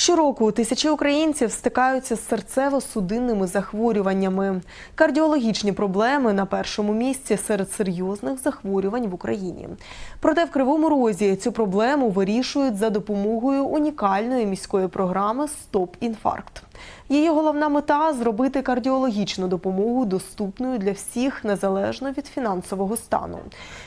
Щороку тисячі українців стикаються з серцево-судинними захворюваннями. Кардіологічні проблеми на першому місці серед серйозних захворювань в Україні. Проте в Кривому Розі цю проблему вирішують за допомогою унікальної міської програми Стоп інфаркт. Її головна мета зробити кардіологічну допомогу доступною для всіх незалежно від фінансового стану.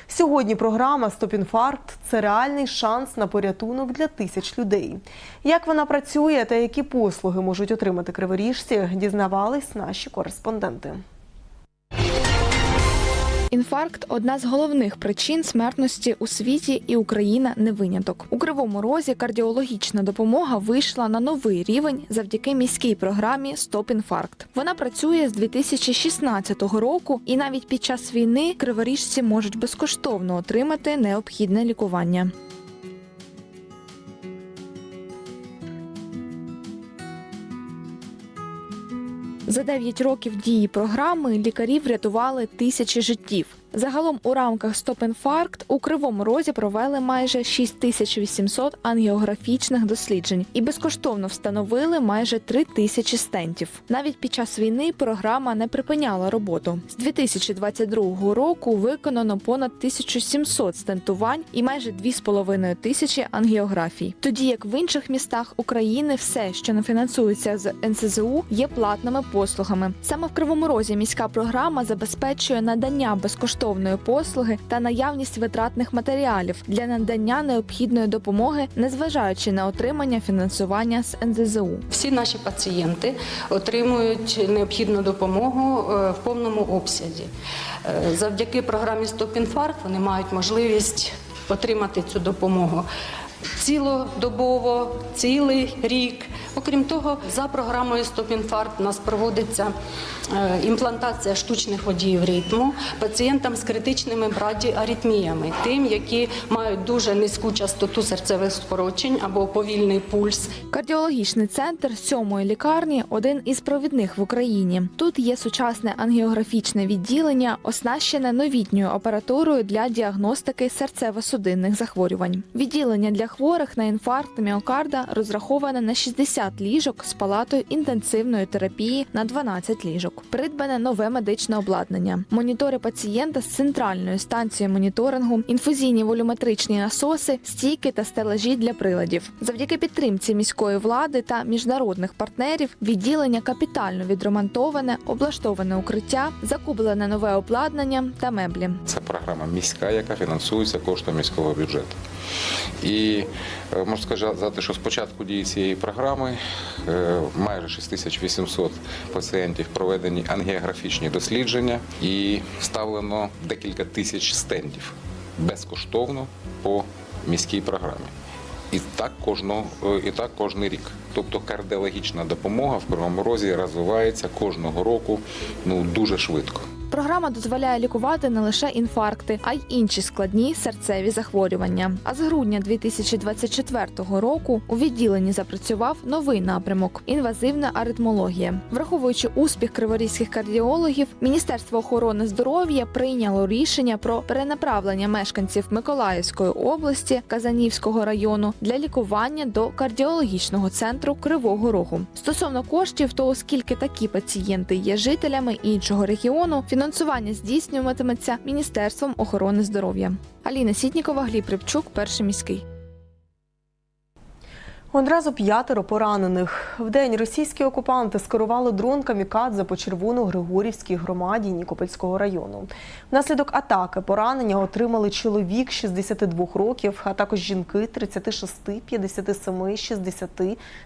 Сьогодні програма «Стопінфаркт» це реальний шанс на порятунок для тисяч людей. Як вона працює та які послуги можуть отримати криворіжці, дізнавались наші кореспонденти. Інфаркт одна з головних причин смертності у світі, і Україна не виняток. У кривому розі кардіологічна допомога вийшла на новий рівень завдяки міській програмі Стоп інфаркт. Вона працює з 2016 року, і навіть під час війни криворіжці можуть безкоштовно отримати необхідне лікування. За 9 років дії програми лікарі врятували тисячі життів. Загалом у рамках Стоп-інфаркт у Кривому Розі провели майже 6800 ангіографічних досліджень і безкоштовно встановили майже 3 тисячі стентів. Навіть під час війни програма не припиняла роботу. З 2022 року виконано понад 1700 стентувань і майже 2,5 тисячі ангіографій. Тоді як в інших містах України все, що не фінансується з НСЗУ, є платними послугами. Саме в Кривому Розі міська програма забезпечує надання безкоштовної послуги та наявність витратних матеріалів для надання необхідної допомоги, незважаючи на отримання фінансування з НЗЗУ. Всі наші пацієнти отримують необхідну допомогу е, в повному обсязі. Е, Завдяки програмі Стоп інфаркт вони мають можливість отримати цю допомогу цілодобово, цілий рік. Окрім того, за програмою Стоп інфаркт у нас проводиться е, імплантація штучних водіїв ритму пацієнтам з критичними брадіаритміями, тим, які мають дуже низьку частоту серцевих скорочень або повільний пульс. Кардіологічний центр сьомої лікарні один із провідних в Україні. Тут є сучасне ангіографічне відділення, оснащене новітньою апаратурою для діагностики серцево-судинних захворювань. Відділення для хворих на інфаркт міокарда розраховане на 60 ліжок з палатою інтенсивної терапії на 12 ліжок. Придбане нове медичне обладнання, монітори пацієнта з центральною станцією моніторингу, інфузійні волюметричні насоси, стійки та стелажі для приладів. Завдяки підтримці міської влади та міжнародних партнерів відділення капітально відремонтоване, облаштоване укриття, закуплене нове обладнання та меблі. Це програма міська, яка фінансується коштом міського бюджету. І е, можу сказати, що з початку дії цієї програми е, майже 6800 пацієнтів проведені ангіографічні дослідження і вставлено декілька тисяч стендів безкоштовно по міській програмі. І так кожного і так кожний рік. Тобто кардіологічна допомога в Кривому Розі розвивається кожного року ну дуже швидко. Програма дозволяє лікувати не лише інфаркти, а й інші складні серцеві захворювання. А з грудня 2024 року у відділенні запрацював новий напрямок інвазивна аритмологія. Враховуючи успіх криворізьких кардіологів, Міністерство охорони здоров'я прийняло рішення про перенаправлення мешканців Миколаївської області Казанівського району для лікування до кардіологічного центру Кривого Рогу. Стосовно коштів, то оскільки такі пацієнти є жителями іншого регіону, фінансування здійснюватиметься Міністерством охорони здоров'я. Аліна Сітнікова, Гліб Рибчук, перший міський. Одразу п'ятеро поранених. Вдень російські окупанти скерували дрон камікадзе по Червоно-Григорівській громаді Нікопольського району. Внаслідок атаки поранення отримали чоловік 62 років, а також жінки 36, 57, 60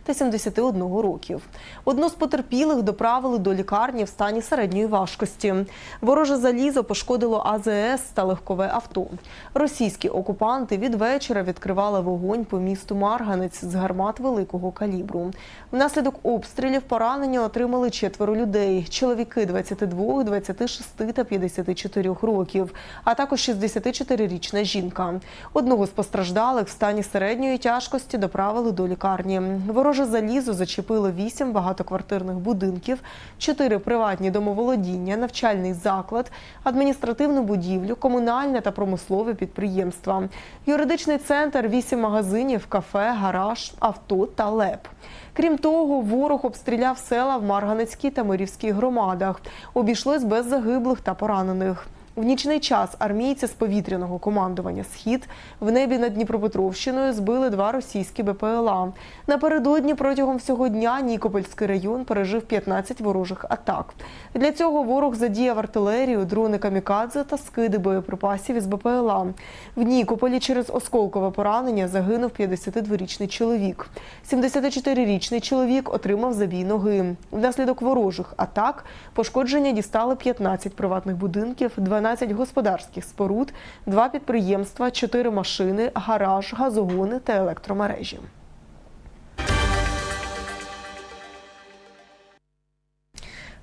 та 71 років. Одну з потерпілих доправили до лікарні в стані середньої важкості. Вороже залізо пошкодило АЗС та легкове авто. Російські окупанти від вечора відкривали вогонь по місту Марганець з гармат гармат великого калібру. Внаслідок обстрілів поранення отримали четверо людей: чоловіки 22, 26 та 54 років, а також 64-річна жінка. Одного з постраждалих в стані середньої тяжкості доправили до лікарні. Вороже залізо зачепило вісім багатоквартирних будинків, чотири приватні домоволодіння, навчальний заклад, адміністративну будівлю, комунальне та промислове підприємства, юридичний центр, вісім магазинів, кафе, гараж, авто та ЛЕП. Крім того, ворог обстріляв села в Марганецькій та Мирівській громадах. Обійшлось без загиблих та поранених. В нічний час армійці з повітряного командування Схід в небі над Дніпропетровщиною збили два російські БПЛА. Напередодні протягом всього дня Нікопольський район пережив 15 ворожих атак. Для цього ворог задіяв артилерію, дрони камікадзе та скиди боєприпасів із БПЛА. В Нікополі через осколкове поранення загинув 52-річний чоловік. 74-річний чоловік отримав забій ноги. Внаслідок ворожих атак пошкодження дістали 15 приватних будинків, 12 господарських споруд, два підприємства, 4 машини, гараж, газогони та електромережі.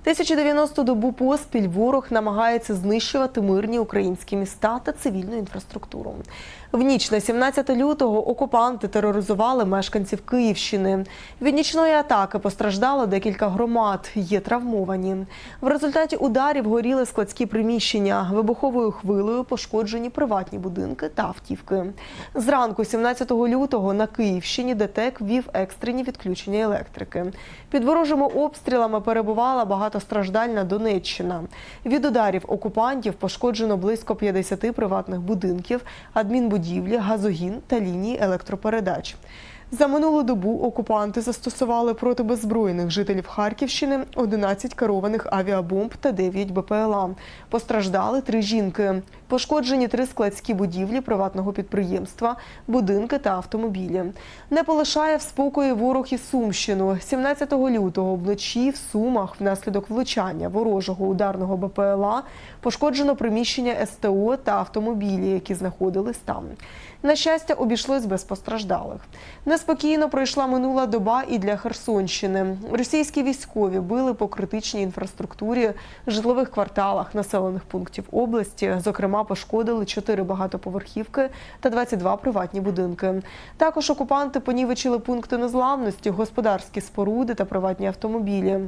«1090 добу поспіль ворог намагається знищувати мирні українські міста та цивільну інфраструктуру. В ніч на 17 лютого окупанти тероризували мешканців Київщини. Від нічної атаки постраждало декілька громад, є травмовані. В результаті ударів горіли складські приміщення, вибуховою хвилею пошкоджені приватні будинки та автівки. Зранку 17 лютого на Київщині ДТЕК ввів екстрені відключення електрики. Під ворожими обстрілами перебувала багатостраждальна Донеччина. Від ударів окупантів пошкоджено близько 50 приватних будинків, адмінбудівлі, газогін та лінії електропередач. За минулу добу окупанти застосували проти беззбройних жителів Харківщини 11 керованих авіабомб та 9 БПЛА. Постраждали три жінки. Пошкоджені три складські будівлі приватного підприємства, будинки та автомобілі. Не полишає в спокої ворог і Сумщину. 17 лютого вночі в Сумах внаслідок влучання ворожого ударного БПЛА пошкоджено приміщення СТО та автомобілі, які знаходились там. На щастя, обійшлось без постраждалих. Неспокійно пройшла минула доба і для Херсонщини. Російські військові били по критичній інфраструктурі, житлових кварталах населених пунктів області. Зокрема, пошкодили 4 багатоповерхівки та 22 приватні будинки. Також окупанти понівечили пункти незламності, господарські споруди та приватні автомобілі.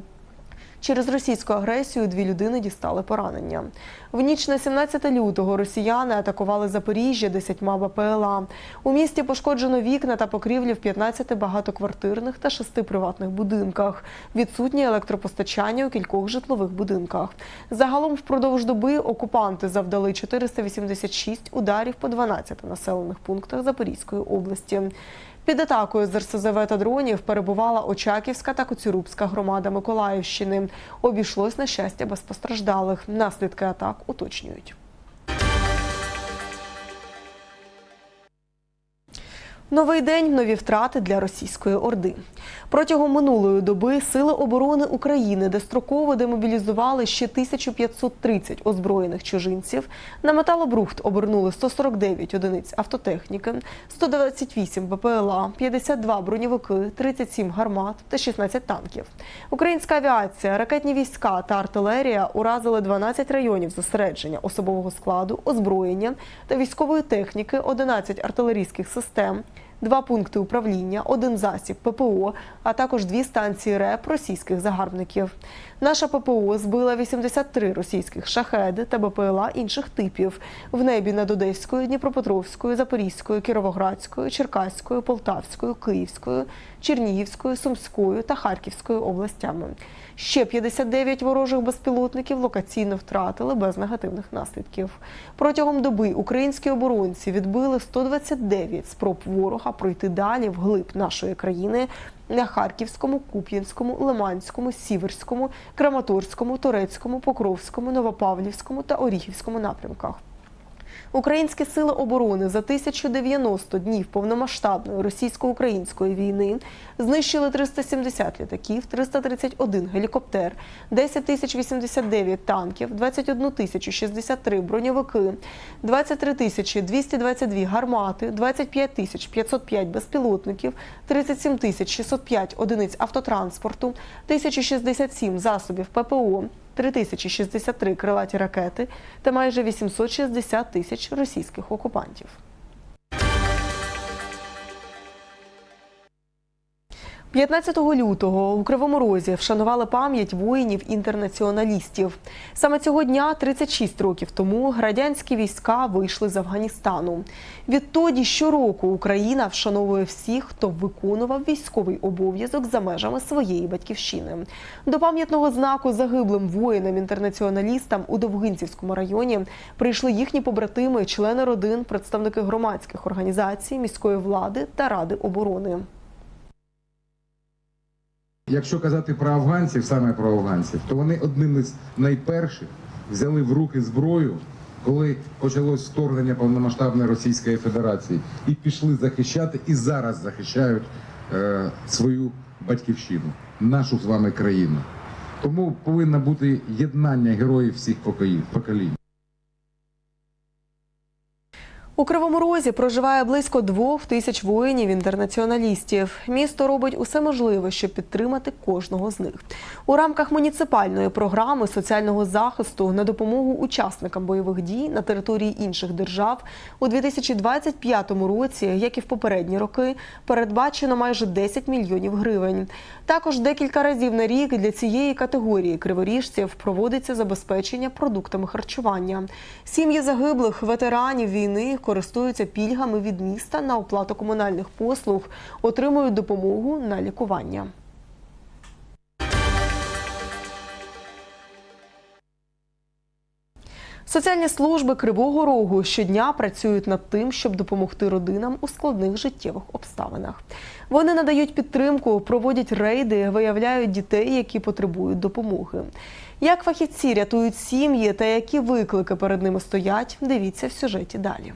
Через російську агресію дві людини дістали поранення. В ніч на 17 лютого росіяни атакували Запоріжжя десятьма БПЛА. У місті пошкоджено вікна та покрівлі в 15 багатоквартирних та 6 приватних будинках. Відсутнє електропостачання у кількох житлових будинках. Загалом впродовж доби окупанти завдали 486 ударів по 12 населених пунктах Запорізької області. Під атакою з РСЗВ та дронів перебувала Очаківська та Коцюрубська громада Миколаївщини. Обійшлось на щастя без постраждалих. Наслідки атак уточнюють. Новий день нові втрати для російської орди. Протягом минулої доби сили оборони України достроково демобілізували ще 1530 озброєних чужинців. На металобрухт обернули 149 одиниць автотехніки, 128 БПЛА, 52 броньовики, 37 гармат та 16 танків. Українська авіація, ракетні війська та артилерія уразили 12 районів зосередження особового складу, озброєння та військової техніки, 11 артилерійських систем два пункти управління, один засіб ППО, а також дві станції РЕП російських загарбників. Наша ППО збила 83 російських шахеди та БПЛА інших типів в небі над Одеською, Дніпропетровською, Запорізькою, Кіровоградською, Черкаською, Полтавською, Київською, Чернігівською, Сумською та Харківською областями. Ще 59 ворожих безпілотників локаційно втратили без негативних наслідків. Протягом доби українські оборонці відбили 129 спроб ворога пройти далі вглиб нашої країни на Харківському, Куп'янському, Лиманському, Сіверському, Краматорському, Торецькому, Покровському, Новопавлівському та Оріхівському напрямках. Українські сили оборони за 1090 днів повномасштабної російсько-української війни знищили 370 літаків, 331 гелікоптер, 10 тисяч 89 танків, 21 тисячу 63 броньовики, 23 тисячі 222 гармати, 25 тисяч 505 безпілотників, 37 тисяч 605 одиниць автотранспорту, 1067 засобів ППО, 3063 крилаті ракети та майже 860 тисяч російських окупантів. 15 лютого у Кривому Розі вшанували пам'ять воїнів-інтернаціоналістів. Саме цього дня, 36 років тому, радянські війська вийшли з Афганістану. Відтоді щороку Україна вшановує всіх, хто виконував військовий обов'язок за межами своєї батьківщини. До пам'ятного знаку загиблим воїнам-інтернаціоналістам у Довгинцівському районі прийшли їхні побратими, члени родин, представники громадських організацій, міської влади та ради оборони. Якщо казати про афганців, саме про афганців, то вони одними з найперших взяли в руки зброю, коли почалось вторгнення повномасштабної Російської Федерації, і пішли захищати, і зараз захищають е, свою батьківщину, нашу з вами країну. Тому повинно бути єднання героїв всіх поколінь. У Кривому Розі проживає близько двох тисяч воїнів-інтернаціоналістів. Місто робить усе можливе, щоб підтримати кожного з них. У рамках муніципальної програми соціального захисту на допомогу учасникам бойових дій на території інших держав у 2025 році, як і в попередні роки, передбачено майже 10 мільйонів гривень. Також декілька разів на рік для цієї категорії криворіжців проводиться забезпечення продуктами харчування. Сім'ї загиблих ветеранів війни користуються пільгами від міста на оплату комунальних послуг, отримують допомогу на лікування. Соціальні служби Кривого Рогу щодня працюють над тим, щоб допомогти родинам у складних життєвих обставинах. Вони надають підтримку, проводять рейди, виявляють дітей, які потребують допомоги. Як фахівці рятують сім'ї та які виклики перед ними стоять, дивіться в сюжеті далі.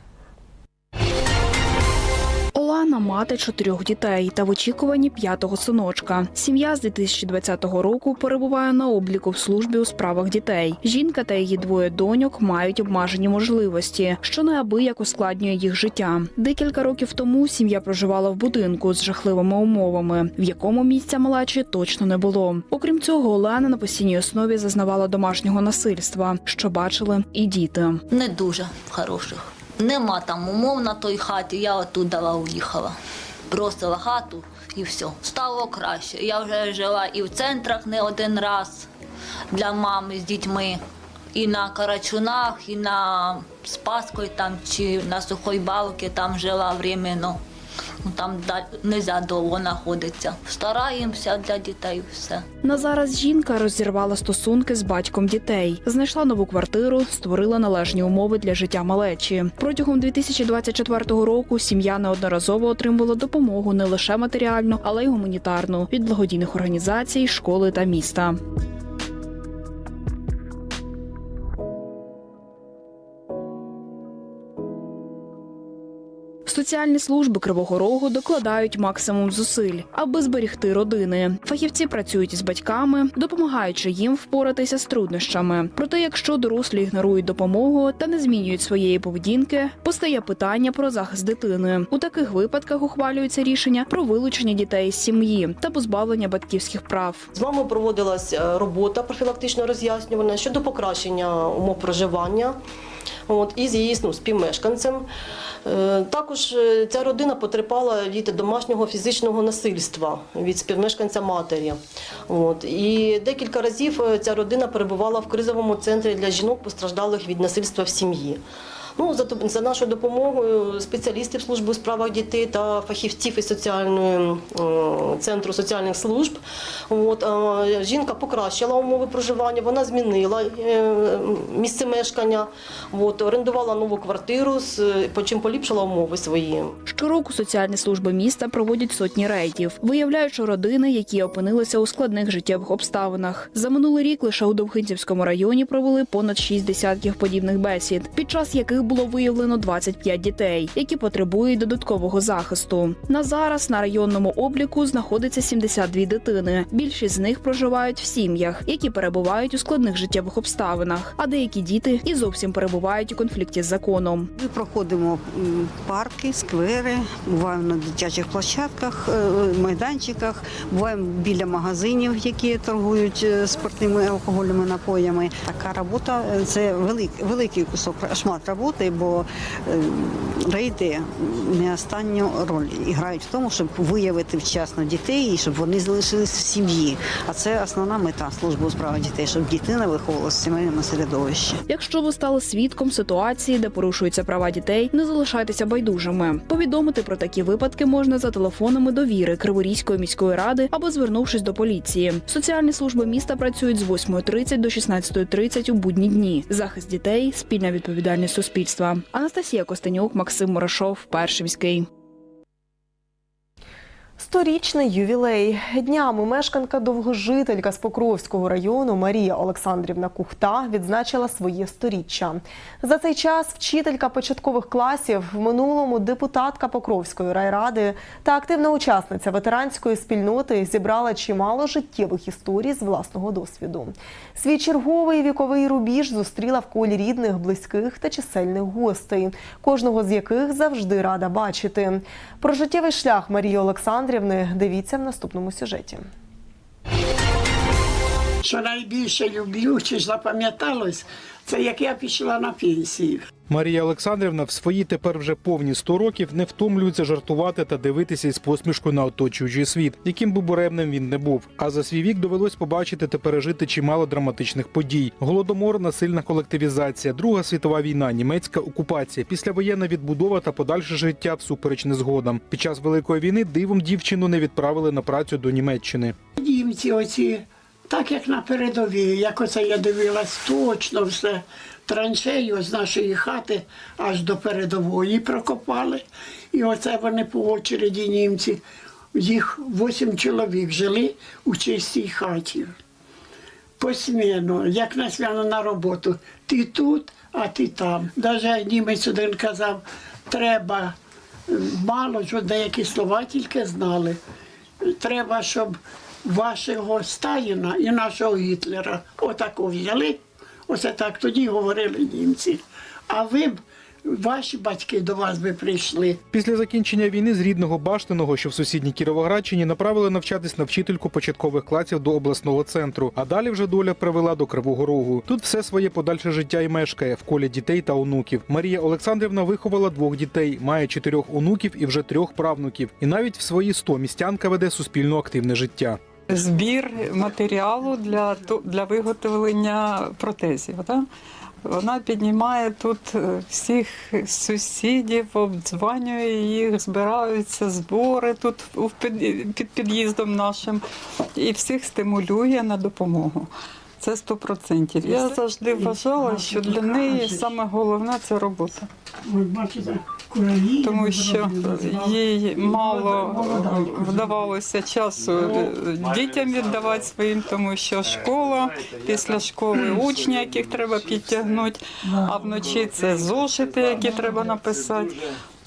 Мати чотирьох дітей та в очікуванні п'ятого синочка. Сім'я з 2020 року перебуває на обліку в службі у справах дітей. Жінка та її двоє доньок мають обмежені можливості, що неабияк ускладнює їх життя. Декілька років тому сім'я проживала в будинку з жахливими умовами, в якому місця малечі точно не було. Окрім цього, Олена на постійній основі зазнавала домашнього насильства, що бачили і діти. не дуже хороших. Нема там умов на той хаті, я оттуда уїхала. Бросила хату і все. Стало краще. Я вже жила і в центрах не один раз для мами з дітьми. І на Карачунах, і на Спаскою там, чи на Сухой Балки там жила временно. Ну, Там не можна довго знаходитися. Стараємося для дітей все. На зараз жінка розірвала стосунки з батьком дітей, знайшла нову квартиру, створила належні умови для життя малечі. Протягом 2024 року сім'я неодноразово отримувала допомогу не лише матеріальну, але й гуманітарну від благодійних організацій, школи та міста. Соціальні служби Кривого Рогу докладають максимум зусиль, аби зберігти родини. Фахівці працюють із батьками, допомагаючи їм впоратися з труднощами. Проте, якщо дорослі ігнорують допомогу та не змінюють своєї поведінки, постає питання про захист дитини. У таких випадках ухвалюється рішення про вилучення дітей з сім'ї та позбавлення батьківських прав. З вами проводилась е, робота профілактично роз'яснювальна щодо покращення умов проживання. От, і з її ну, співмешканцем. Е, Також е, ця родина потерпала від домашнього фізичного насильства від співмешканця матері. От, і декілька разів е, ця родина перебувала в кризовому центрі для жінок, постраждалих від насильства в сім'ї. Ну, за, за нашою допомогою спеціалістів служби у справах дітей та фахівців із соціальної центру соціальних служб. От, жінка покращила умови проживання, вона змінила е, місце мешкання, от, орендувала нову квартиру, з- потім поліпшила умови свої. Щороку соціальні служби міста проводять сотні рейдів, виявляючи родини, які опинилися у складних життєвих обставинах. За минулий рік лише у Довгинцівському районі провели понад шість десятків подібних бесід, під час яких було виявлено 25 дітей, які потребують додаткового захисту. На зараз на районному обліку знаходиться 72 дитини. Більшість з них проживають в сім'ях, які перебувають у складних життєвих обставинах, а деякі діти і зовсім перебувають у конфлікті з законом. Ми проходимо парки, сквери, буваємо на дитячих площадках, е, майданчиках, буваємо біля магазинів, які торгують е, спиртними алкогольними напоями. Така робота е, це велик, великий кусок шмат роботи, бо е, рейди не останню роль грають в тому, щоб виявити вчасно дітей і щоб вони залишились в сім'ї. А це основна мета служби у справах дітей, щоб дитина виховувалася в сімейному середовищі. Якщо ви стали свідком ситуації, де порушуються права дітей, не залишайтеся байдужими. Повідомити про такі випадки можна за телефонами довіри Криворізької міської ради або звернувшись до поліції. Соціальні служби міста працюють з 8.30 до 16.30 у будні дні. Захист дітей спільна відповідальність суспільства. Анастасія Костенюк, Максим Морошов, перший міський. Сторічний ювілей днями мешканка довгожителька з Покровського району Марія Олександрівна Кухта відзначила своє сторіччя. За цей час вчителька початкових класів, в минулому депутатка Покровської райради та активна учасниця ветеранської спільноти зібрала чимало життєвих історій з власного досвіду. Свій черговий віковий рубіж зустріла в колі рідних, близьких та чисельних гостей, кожного з яких завжди рада бачити. Про життєвий шлях Марії Олександрівни дивіться в наступному сюжеті. Що найбільше люблю чи запам'яталось, це як я пішла на пенсію. Марія Олександрівна в свої тепер вже повні 100 років не втомлюється жартувати та дивитися із посмішкою на оточуючий світ, яким би буремним він не був. А за свій вік довелось побачити та пережити чимало драматичних подій: голодомор, насильна колективізація, Друга світова війна, німецька окупація, післявоєнна відбудова та подальше життя всупереч незгодам. Під час великої війни дивом дівчину не відправили на працю до Німеччини. Німці оці, так як на передовій, як оце я дивилась, точно все. Траншею з нашої хати аж до передової прокопали. І оце вони по очереді німці. Їх вісім чоловік жили у чистій хаті. Посміно, як на свяно на роботу. Ти тут, а ти там. Навіть німець один казав, треба мало, що деякі слова тільки знали. Треба, щоб вашого Сталіна і нашого Гітлера отако взяли. Оце так тоді говорили німці. А ви б, ваші батьки до вас би прийшли. Після закінчення війни з рідного Баштиного, що в сусідній Кіровоградщині, направили навчатись на вчительку початкових класів до обласного центру. А далі вже доля привела до Кривого Рогу. Тут все своє подальше життя і мешкає в колі дітей та онуків. Марія Олександрівна виховала двох дітей, має чотирьох онуків і вже трьох правнуків. І навіть в свої сто містянка веде суспільно активне життя. Збір матеріалу для, для виготовлення протезів. Да? Вона піднімає тут е, всіх сусідів, обдзванює їх, збираються збори тут під, під під'їздом нашим і всіх стимулює на допомогу. Це 100%. Я завжди вважала, що для неї саме головне це робота. От бачите. Тому що їй мало вдавалося часу дітям віддавати своїм, тому що школа, після школи учні, яких треба підтягнути, а вночі це зошити, які треба написати.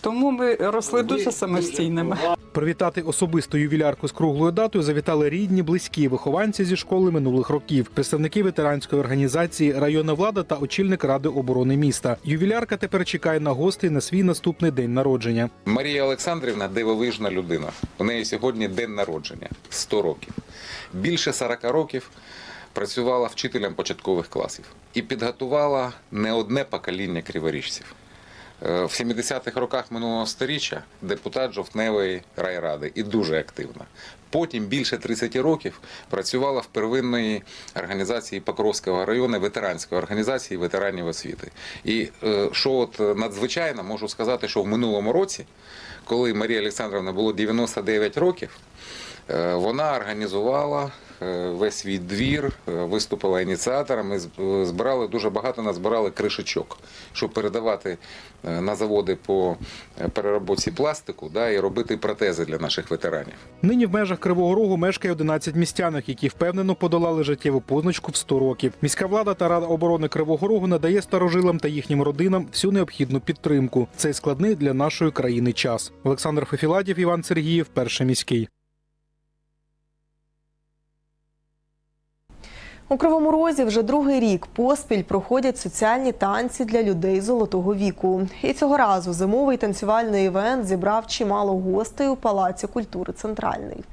Тому ми росли дуже самостійними. Привітати особисто ювілярку з круглою датою завітали рідні, близькі вихованці зі школи минулих років, представники ветеранської організації, районна влада та очільник ради оборони міста. Ювілярка тепер чекає на гостей на свій наступний день народження. Марія Олександрівна дивовижна людина. У неї сьогодні день народження 100 років. Більше 40 років працювала вчителем початкових класів і підготувала не одне покоління криворіжців. Е, В 70-х роках минулого сторіччя депутат жовтневої райради і дуже активна. Потім більше 30 років працювала в первинної організації Покровського району, ветеранської організації ветеранів освіти. І е, що от надзвичайно можу сказати, що в минулому році, коли Марія Олександровна було 99 років, Е, Вона організувала весь свій двір, е, виступила ініціатором. Ми е, збирали дуже багато назбирали кришечок, щоб передавати е, на заводи по е, переробці пластику да, і робити протези для наших ветеранів. Нині в межах Кривого Рогу мешкає 11 містянок, які впевнено подолали життєву позначку в 100 років. Міська влада та рада оборони Кривого Рогу надає старожилам та їхнім родинам всю необхідну підтримку. Цей складний для нашої країни час. Олександр Фефіладів, Іван Сергіїв, перший міський. У Кривому Розі вже другий рік поспіль проходять соціальні танці для людей золотого віку. І цього разу зимовий танцювальний івент зібрав чимало гостей у Палаці культури Центральний.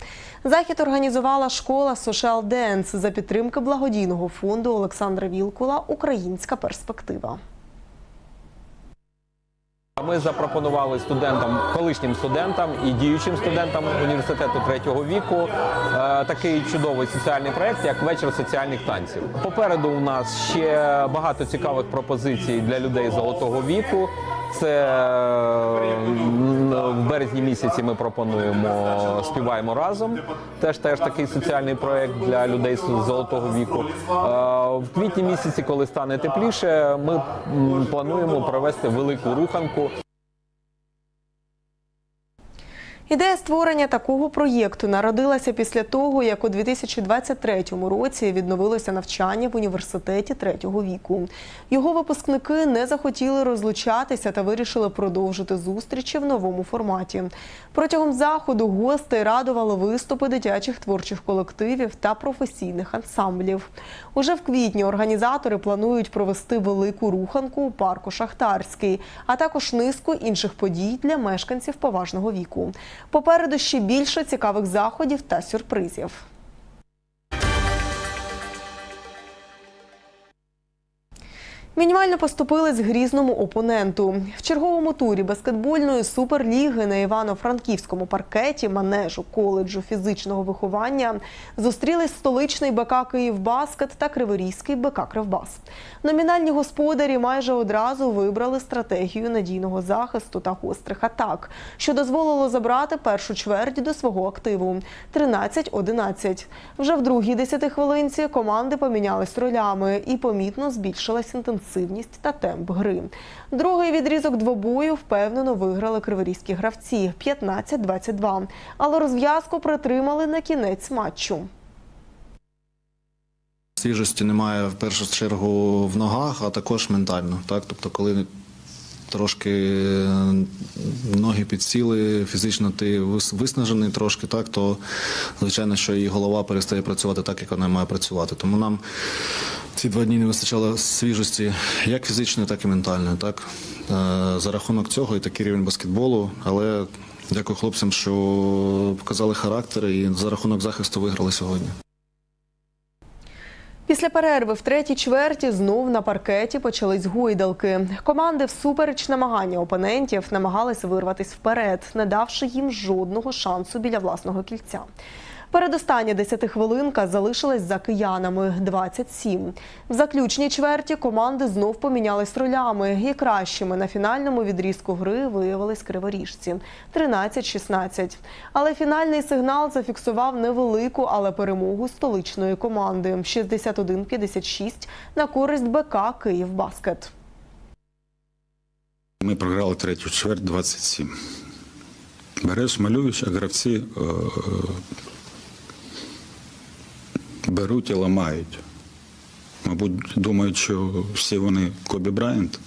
Захід організувала школа Social Dance за підтримки благодійного фонду Олександра Вілкула Українська перспектива. Ми запропонували студентам, колишнім студентам і діючим студентам університету третього віку е, такий чудовий соціальний проект, як вечір соціальних танців. Попереду у нас ще багато цікавих пропозицій для людей золотого віку. Це е, в березні місяці ми пропонуємо співаємо разом. Теж теж такий соціальний проект для людей з золотого віку. Е, В квітні місяці, коли стане тепліше, ми плануємо провести велику руханку. Ідея створення такого проєкту народилася після того, як у 2023 році відновилося навчання в університеті третього віку. Його випускники не захотіли розлучатися та вирішили продовжити зустрічі в новому форматі. Протягом заходу гостей радували виступи дитячих творчих колективів та професійних ансамблів. Уже в квітні організатори планують провести велику руханку у парку Шахтарський, а також низку інших подій для мешканців поважного віку. Попереду ще більше цікавих заходів та сюрпризів. Мінімально поступили з грізному опоненту. В черговому турі баскетбольної суперліги на Івано-Франківському паркеті манежу коледжу фізичного виховання зустрілись столичний БК Київбаскет та Криворізький БК Кривбас. Номінальні господарі майже одразу вибрали стратегію надійного захисту та гострих атак, що дозволило забрати першу чверть до свого активу 13-11. Вже в другій десятихвилинці команди помінялись ролями і помітно збільшилась інтенсивність та темп гри. Другий відрізок двобою впевнено виграли криворізькі гравці 15-22, але розв'язку притримали на кінець матчу. Свіжості немає в першу чергу в ногах, а також ментально. Так? Тобто, коли трошки е, ноги підсіли, фізично ти виснажений трошки, так, то звичайно, що і голова перестає працювати так, як вона має працювати. Тому нам ці два дні не вистачало свіжості як фізичної, так і ментальної. Так? Е, За рахунок цього і такий рівень баскетболу, але дякую хлопцям, що показали характер і за рахунок захисту виграли сьогодні. Після перерви в третій чверті знов на паркеті почались гойдалки. Команди всупереч намагання опонентів намагались вирватися вперед, не давши їм жодного шансу біля власного кільця. Передостання десятихвилинка залишилась за киянами 27. В заключній чверті команди знов помінялись ролями, і кращими на фінальному відрізку гри виявились криворіжці 13-16. Але фінальний сигнал зафіксував невелику, але перемогу столичної команди 61-56 на користь БК Київбаскет. Ми програли третю чверть 27. Береш, малюєш, а гравці е, беруть і ламають. Мабуть, думають, що всі вони Кобі Брайант.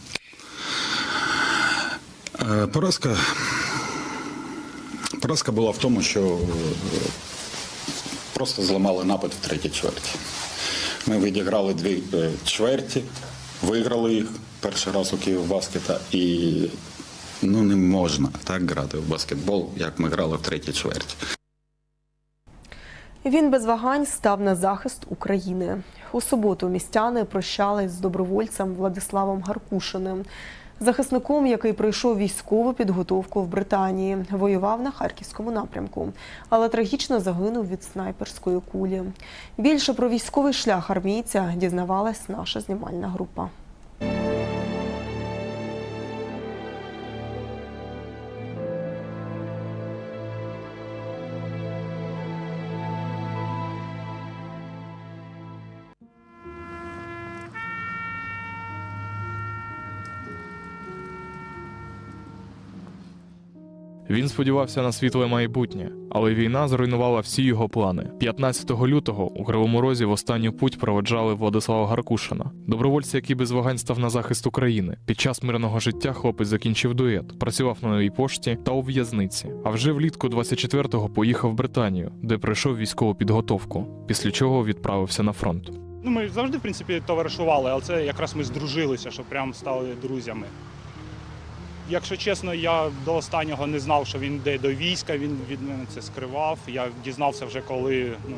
Е, Поразка, поразка була в тому, що е, просто зламали напад в третій чверті. Ми відіграли дві е, чверті, виграли їх перший раз у Київбаскета і ну, не можна так грати в баскетбол, як ми грали в третій чверті. Він без вагань став на захист України. У суботу містяни прощались з добровольцем Владиславом Гаркушиним, захисником, який пройшов військову підготовку в Британії, воював на харківському напрямку, але трагічно загинув від снайперської кулі. Більше про військовий шлях армійця дізнавалась наша знімальна група. Він сподівався на світле майбутнє, але війна зруйнувала всі його плани. 15 лютого у Кривому Розі в останню путь проведжали Владислава Гаркушина, добровольця, який без вагань став на захист України. Під час мирного життя хлопець закінчив дует, працював на новій пошті та у в'язниці. А вже влітку 24-го поїхав в Британію, де пройшов військову підготовку, після чого відправився на фронт. Ну, ми завжди, в принципі, товаришували, але це якраз ми здружилися, що прям стали друзями. Якщо чесно, я до останнього не знав, що він йде до війська, він від мене це скривав. Я дізнався вже коли, ну,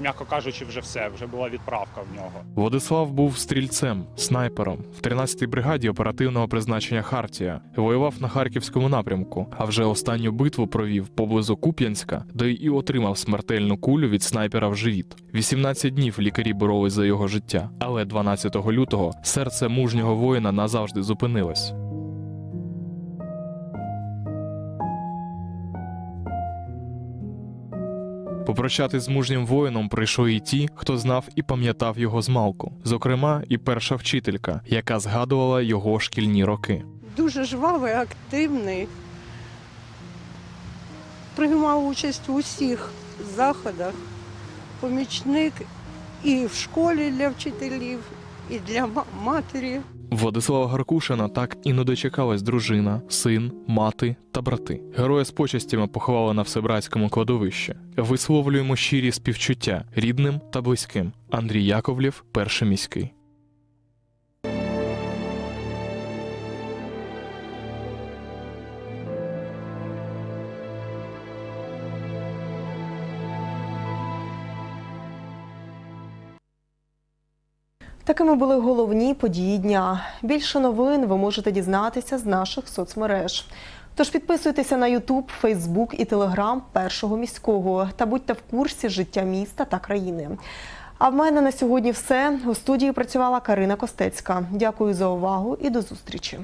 м'яко кажучи, вже все, вже була відправка в нього. Владислав був стрільцем, снайпером в 13-й бригаді оперативного призначення Хартія. Воював на харківському напрямку, а вже останню битву провів поблизу Куп'янська, де і отримав смертельну кулю від снайпера в живіт. 18 днів лікарі боролись за його життя, але 12 лютого серце мужнього воїна назавжди зупинилось. Попрощатись з мужнім воїном прийшли і ті, хто знав і пам'ятав його змалку, зокрема, і перша вчителька, яка згадувала його шкільні роки. Дуже жвавий, активний. Приймав участь у усіх заходах. Помічник і в школі для вчителів, і для ма- матері. Владислава Гаркушина так і не дочекалась дружина, син, мати та брати. Героя з почестями поховали на всебратському кладовищі. Висловлюємо щирі співчуття рідним та близьким. Андрій Яковлєв, перший міський. Такими були головні події дня. Більше новин ви можете дізнатися з наших соцмереж. Тож підписуйтеся на Ютуб, Фейсбук і Телеграм першого міського та будьте в курсі життя міста та країни. А в мене на сьогодні все. У студії працювала Карина Костецька. Дякую за увагу і до зустрічі.